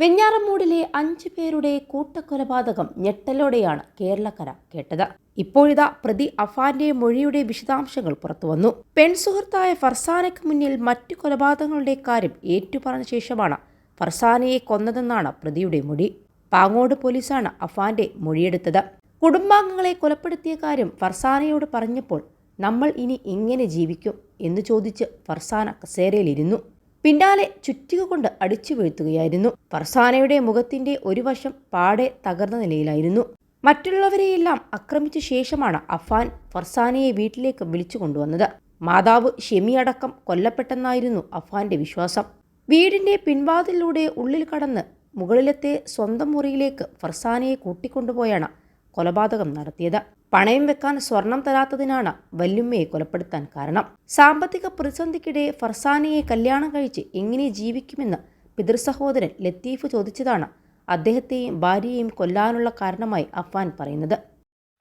വെഞ്ഞാറമൂടിലെ അഞ്ചു പേരുടെ കൂട്ടക്കൊലപാതകം ഞെട്ടലോടെയാണ് കേരളക്കര കേട്ടത്. ഇപ്പോഴിതാ പ്രതി അഫാന്റെ മൊഴിയുടെ വിശദാംശങ്ങൾ പുറത്തുവന്നു. പെൺസുഹൃത്തായ ഫർസാനയ്ക്ക് മുന്നിൽ മറ്റു കൊലപാതകങ്ങളുടെ കാര്യം ഏറ്റുപറഞ്ഞ ശേഷമാണ് ഫർസാനയെ കൊന്നതെന്നാണ് പ്രതിയുടെ മൊഴി. പാങ്ങോട് പോലീസാണ് അഫാന്റെ മൊഴിയെടുത്തത്. കുടുംബാംഗങ്ങളെ കൊലപ്പെടുത്തിയ കാര്യം ഫർസാനയോട് പറഞ്ഞപ്പോൾ നമ്മൾ ഇനി എങ്ങനെ ജീവിക്കും? എന്ന് ചോദിച്ച് ഫർസാന കസേരയിലിരുന്നു. പിന്നാലെ ചുറ്റിക കൊണ്ട് അടിച്ചു വീഴ്ത്തുകയായിരുന്നു. ഫർസാനയുടെ മുഖത്തിന്റെ ഒരു വശം പാടെ തകർന്ന നിലയിലായിരുന്നു. മറ്റുള്ളവരെയെല്ലാം ആക്രമിച്ച ശേഷമാണ് അഫാൻ ഫർസാനയെ വീട്ടിലേക്ക് വിളിച്ചു കൊണ്ടുവന്നത്. മാതാവ് ഷെമി അടക്കം കൊല്ലപ്പെട്ടെന്നായിരുന്നു അഫാന്റെ വിശ്വാസം. വീടിന്റെ പിൻവാതിലൂടെ ഉള്ളിൽ കടന്ന് മുകളിലത്തെ സ്വന്തം മുറിയിലേക്ക് ഫർസാനയെ കൂട്ടിക്കൊണ്ടുപോയാണ് കൊലപാതകം നടത്തിയത്. പണയം വെക്കാൻ സ്വർണം തരാത്തതിനാണ് വല്യുമ്മയെ കൊലപ്പെടുത്താൻ കാരണം. സാമ്പത്തിക പ്രതിസന്ധിക്കിടെ ഫർസാനയെ കല്യാണം കഴിച്ച് എങ്ങനെ ജീവിക്കുമെന്ന് പിതൃസഹോദരൻ ലത്തീഫ് ചോദിച്ചതാണ് അദ്ദേഹത്തെയും ഭാര്യയെയും കൊല്ലാനുള്ള കാരണമായി അഫ്വാൻ പറയുന്നത്.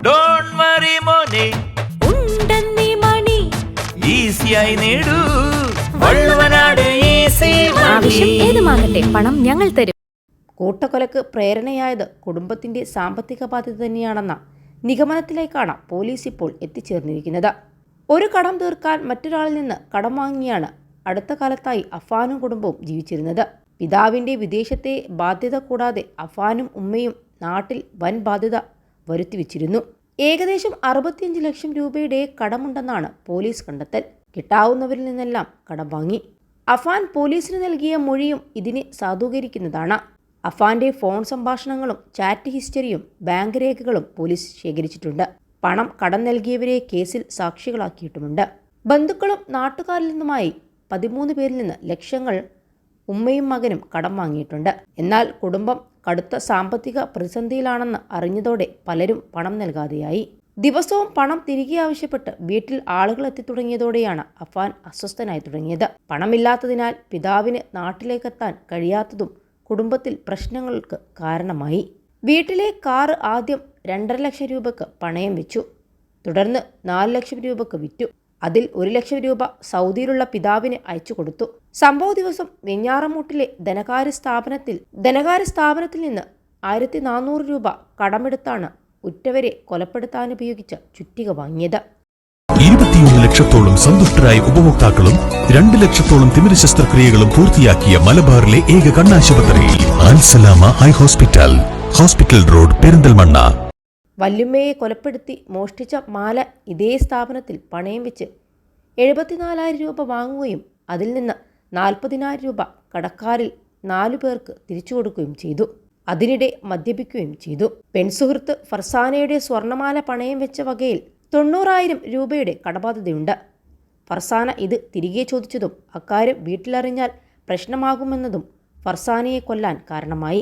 ഡോണ്ട് വറി മോനെ. ഉണ്ടെന്നീ മണി. ഈസിയായി നേടൂ. വള്ളുവനാട് ഈസി ആവശ്യം ഏതുമാകട്ടെ പണം ഞങ്ങൾ തരും. കൂട്ടക്കൊലക്ക് പ്രേരണയായത് കുടുംബത്തിന്റെ സാമ്പത്തിക ബാധ്യത തന്നെയാണെന്ന നിഗമനത്തിലേക്കാണ് പോലീസ് ഇപ്പോൾ എത്തിച്ചേർന്നിരിക്കുന്നത്. ഒരു കടം തീർക്കാൻ മറ്റൊരാളിൽ നിന്ന് കടം വാങ്ങിയാണ് അടുത്ത കാലത്തായി അഫാനും കുടുംബവും ജീവിച്ചിരുന്നത്. പിതാവിന്റെ വിദേശത്തെ ബാധ്യത കൂടാതെ അഫാനും ഉമ്മയും നാട്ടിൽ വൻ ബാധ്യത വരുത്തിവെച്ചിരുന്നു. ഏകദേശം അറുപത്തിയഞ്ച് ലക്ഷം രൂപയുടെ കടമുണ്ടെന്നാണ് പോലീസ് കണ്ടെത്തൽ. കിട്ടാവുന്നവരിൽ നിന്നെല്ലാം കടം വാങ്ങി. അഫാൻ പോലീസിന് നൽകിയ മൊഴിയും ഇതിനെ സാധൂകരിക്കുന്നതാണ്. അഫാന്റെ ഫോൺ സംഭാഷണങ്ങളും ചാറ്റ് ഹിസ്റ്ററിയും ബാങ്ക് രേഖകളും പോലീസ് ശേഖരിച്ചിട്ടുണ്ട്. പണം കടം നൽകിയവരെ കേസിൽ സാക്ഷികളാക്കിയിട്ടുമുണ്ട്. ബന്ധുക്കളും നാട്ടുകാരിൽ നിന്നുമായി പതിമൂന്ന് പേരിൽ നിന്ന് ലക്ഷങ്ങൾ ഉമ്മയും മകനും കടം വാങ്ങിയിട്ടുണ്ട്. എന്നാൽ കുടുംബം കടുത്ത സാമ്പത്തിക പ്രതിസന്ധിയിലാണെന്ന് അറിഞ്ഞതോടെ പലരും പണം നൽകാതെയായി. ദിവസവും പണം തിരികെ ആവശ്യപ്പെട്ട് വീട്ടിൽ ആളുകൾ എത്തിത്തുടങ്ങിയതോടെയാണ് അഫാൻ അസ്വസ്ഥനായി തുടങ്ങിയത്. പണമില്ലാത്തതിനാൽ പിതാവിന് നാട്ടിലേക്കെത്താൻ കഴിയാത്തതും കുടുംബത്തിൽ പ്രശ്നങ്ങൾക്ക് കാരണമായി. വീട്ടിലെ കാറ് ആദ്യം രണ്ടര ലക്ഷം രൂപക്ക് പണയം വെച്ചു. തുടർന്ന് നാല് ലക്ഷം രൂപക്ക് വിറ്റു. അതിൽ ഒരു ലക്ഷം രൂപ സൗദിയിലുള്ള പിതാവിന് അയച്ചു കൊടുത്തു. സംഭവ ദിവസം വെഞ്ഞാറമൂട്ടിലെ ധനകാര്യ സ്ഥാപനത്തിൽ ധനകാര്യ സ്ഥാപനത്തിൽ നിന്ന് ആയിരത്തി നാനൂറ് രൂപ കടമെടുത്താണ് ഉറ്റവരെ കൊലപ്പെടുത്താൻ ഉപയോഗിച്ച ചുറ്റിക വാങ്ങിയത്. ഇരുപത്തിയൊന്ന് ലക്ഷത്തോളം സന്തുഷ്ടരായ ഉപഭോക്താക്കളും രണ്ട് ലക്ഷത്തോളം തിമിര ശസ്ത്രക്രിയകളും പൂർത്തിയാക്കിയ മലബാറിലെ ഏക കണ്ണാശുപത്രി Al Salama eye hospital hospital road Perinthalmanna. വല്യുമ്മയെ കൊലപ്പെടുത്തി മോഷ്ടിച്ച മാല ഇതേ സ്ഥാപനത്തിൽ പണയം വെച്ച് എഴുപത്തിനാലായിരം രൂപ വാങ്ങുകയും അതിൽ നിന്ന് നാൽപ്പതിനായിരം രൂപ കടക്കാരിൽ നാലു പേർക്ക് തിരിച്ചു കൊടുക്കുകയും ചെയ്തു. അതിനിടെ മദ്യപിക്കുകയും ചെയ്തു. പെൺസുഹൃത്ത് ഫർസാനയുടെ സ്വർണമാല പണയം വെച്ച വകയിൽ തൊണ്ണൂറായിരം രൂപയുടെ കടബാധ്യതയുണ്ട്. ഫർസാന ഇത് തിരികെ ചോദിച്ചതും അക്കാര്യം വീട്ടിലറിഞ്ഞാൽ പ്രശ്നമാകുമെന്നതും ഫർസാനയെ കൊല്ലാൻ കാരണമായി.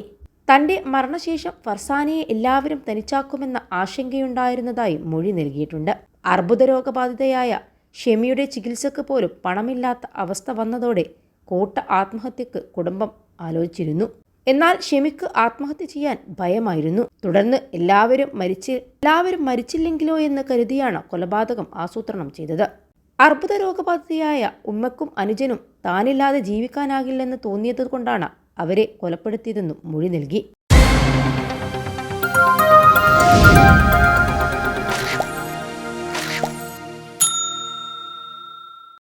തന്റെ മരണശേഷം ഫർസാനയെ എല്ലാവരും തനിച്ചാക്കുമെന്ന ആശങ്കയുണ്ടായിരുന്നതായി മൊഴി നൽകിയിട്ടുണ്ട്. അർബുദ രോഗബാധിതയായ ഷെമിയുടെ ചികിത്സക്ക് പോലും പണമില്ലാത്ത അവസ്ഥ വന്നതോടെ കൂട്ട ആത്മഹത്യക്ക് കുടുംബം ആലോചിച്ചിരുന്നു. എന്നാൽ ഷെമിക്ക് ആത്മഹത്യ ചെയ്യാൻ ഭയമായിരുന്നു. തുടർന്ന് എല്ലാവരും മരിച്ച് എല്ലാവരും മരിച്ചില്ലെങ്കിലോ എന്ന് കരുതിയാണ് കൊലപാതകം ആസൂത്രണം ചെയ്തത്. അർബുദ രോഗബാധിതയായ ഉമ്മക്കും അനുജനും താനില്ലാതെ ജീവിക്കാനാകില്ലെന്ന് തോന്നിയത് കൊണ്ടാണ് അവരെ കൊലപ്പെടുത്തിയതെന്നും മൊഴി നൽകി.